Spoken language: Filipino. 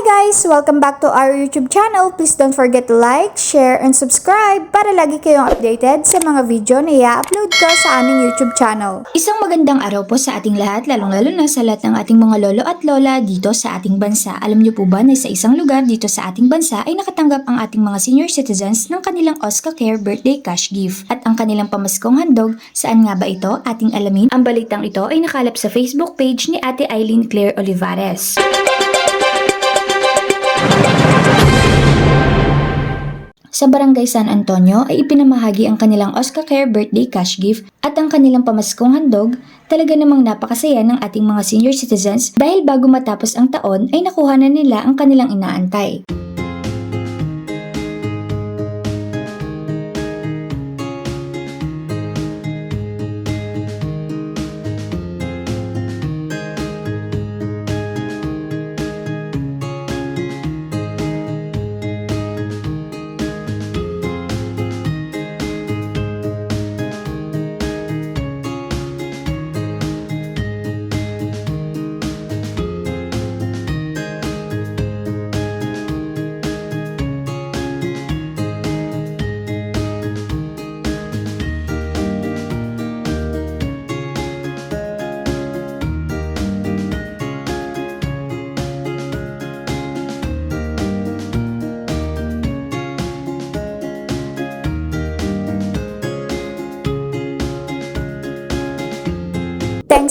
guys! Welcome back to our YouTube channel. Please don't forget to like, share, and subscribe para lagi kayong updated sa mga video na i-upload ko sa aming YouTube channel. Isang magandang araw po sa ating lahat, lalong-lalo na sa lahat ng ating mga lolo at lola dito sa ating bansa. Alam niyo po ba na sa isang lugar dito sa ating bansa ay nakatanggap ang ating mga senior citizens ng kanilang Oscar Care Birthday Cash Gift at ang kanilang pamaskong handog. Saan nga ba ito? Ating alamin. Ang balitang ito ay nakalap sa Facebook page ni Ate Eileen Claire Olivares. Sa Barangay San Antonio ay ipinamahagi ang kanilang Oscar Care Birthday Cash Gift at ang kanilang pamaskong handog. Talaga namang napakasaya ng ating mga senior citizens dahil bago matapos ang taon ay nakuha na nila ang kanilang inaantay.